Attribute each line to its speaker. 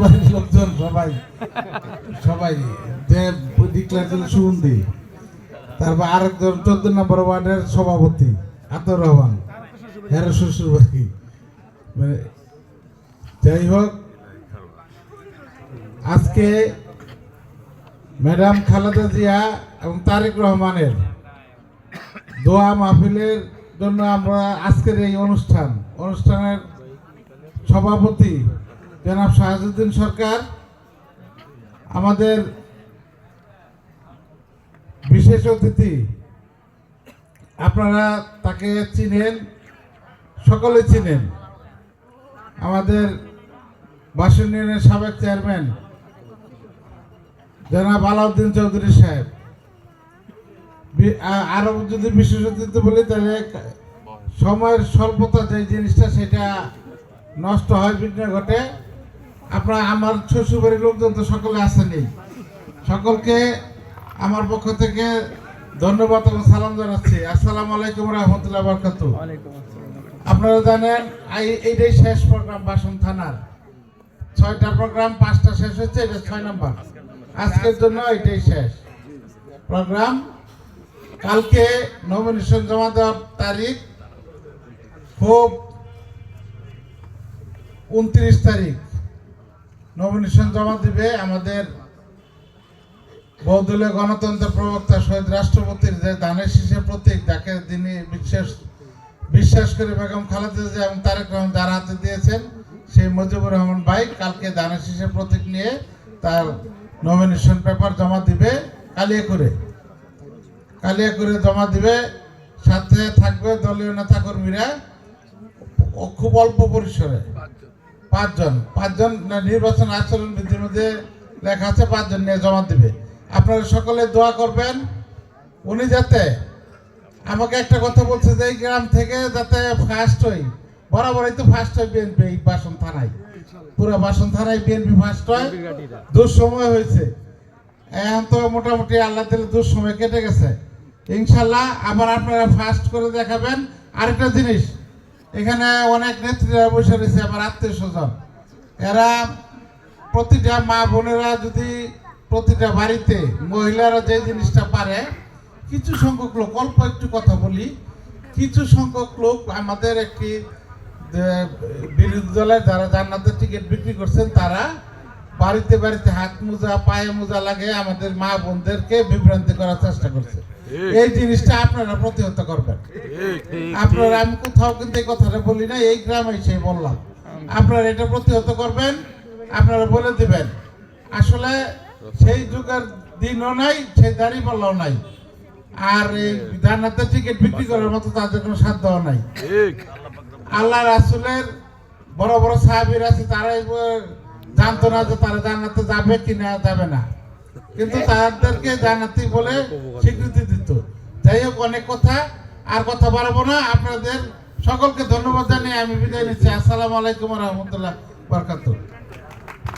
Speaker 1: বাড়ির লোকজন সবাই সবাই যে ডিক্লার সুগন্ধি। তারপর আরেকজন চোদ্দ নম্বর ওয়ার্ডের সভাপতি আতর রহমান শ্বশুর বাড়ি মানে যাই হোক, আজকে ম্যাডাম খালেদা জিয়া এবং তারেক রহমানের দোয়া মাহফিলের জন্য আমরা আজকের এই অনুষ্ঠান, অনুষ্ঠানের সভাপতি জনাব শাহাজুদ্দিন সরকার, আমাদের বিশেষ অতিথি, আপনারা তাকে চিনেন, সকলে চিনেন। আমাদের বাসন ইউনিয়নের সাবেক চেয়ারম্যান, জনাব আলাউদ্দিন চৌধুরী সাহেব। বি- আ- আরও যদি বিশেষ অতিথি বলি, তাহলে সময়ের স্বল্পতা যে জিনিসটা, সেটা নষ্ট হয়, বিঘ্ন ঘটে। আপনার আমার শ্বশুরবাড়ির লোকজন তো সকলে আসেনি। সকলকে আমার পক্ষ থেকে ধন্যবাদ এবং সালাম জানাচ্ছি। আসসালামু আলাইকুম রহমতুল্লাহ বরকাত আপনারা জানেন এই- এইটাই শেষ প্রোগ্রাম বাসন থানার। ছয়টা প্রোগ্রাম পাঁচটা শেষ হচ্ছে এটা ছয় নম্বর। আজকের জন্য এটাই শেষ। প্রোগ্রাম কালকে নমিনেশন জমা দেওয়ার তারিখ খুব উনত্রিশ তারিখ। নমিনেশন জমা দিবে আমাদের বহুদলীয় গণতন্ত্র প্রবক্তা শহীদ রাষ্ট্রপতির যে দানের শীষের প্রতীক, যাকে তিনি বিশ্বাস বিশ্বাস করে বেগম খালেদা জিয়া এবং তারেক রহমান যার হাতে দিয়েছেন, সেই মুজিবুর রহমান ভাই কালকে দানের শীষের প্রতীক নিয়ে তার নমিনেশন পেপার জমা দিবে কালিয়া করে কালিয়া করে জমা দিবে, সাথে থাকবে দলীয় নেতাকর্মীরা খুব অল্প পরিসরে। পাঁচজন পাঁচজন নির্বাচন আচরণ বিধির মধ্যে লেখা আছে পাঁচজন নিয়ে জমা দিবে। আপনারা সকলে দোয়া করবেন। উনি যাতে আমাকে একটা কথা বলছে যে, এই গ্রাম থেকে যাতে ফার্স্ট হই, বরাবরই তো ফার্স্ট হয় বিএনপি এই বাসন থানায়। পুরো বাসন থানায় বিএনপি ফার্স্ট হয়। দুঃসময় হয়েছে। এখন তো মোটামুটি আল্লাহ দিলে দুঃসময় কেটে গেছে। ইনশাল্লাহ আবার আপনারা ফার্স্ট করে দেখাবেন। আরেকটা জিনিস এখানে অনেক নেত্রীরা বসে রয়েছে, আমার আত্মীয় স্বজন। এরা প্রতিটা মা বোনেরা যদি প্রতিটা বাড়িতে মহিলারা যে জিনিসটা পারে, কিছু সংখ্যক লোক, অল্প একটু কথা বলি, কিছু সংখ্যক লোক আমাদের একটি বিরোধী দলের যারা জান্নাতের টিকিট বিক্রি করছেন, তারা বাড়িতে বাড়িতে হাত মোজা পায়ে মোজা লাগে আমাদের মা বোনদেরকে বিভ্রান্তি করার চেষ্টা করছে। এই জিনিসটা আপনারা প্রতিহত করবেন। আপনারা আমি কোথাও কিন্তু এই কথাটা বলি না এই গ্রামে সেই বললাম। আপনারা এটা প্রতিহত করবেন আপনারা বলে দিবেন। আসলে সেই যুগের দিনও নাই সেই দাড়ি পাল্লাও নাই। আর এই জান্নাতের টিকিট বিক্রি করার মতো তাদের কোনো সাধ্যও নাই। আল্লাহ রাসুলের বড় বড় সাহাবির আছে তারাই জানতো না যে তারা জানাতে যাবে কি না, যাবে না। কিন্তু তাদেরকে জান্নাতি বলে স্বীকৃতি দিত। যাই হোক, অনেক কথা। আর কথা বাড়াবো না। আপনাদের সকলকে ধন্যবাদ জানিয়ে আমি বিদায় নিচ্ছি। আসসালামু আলাইকুম রহমতুল্লাহ বরকাতুহ।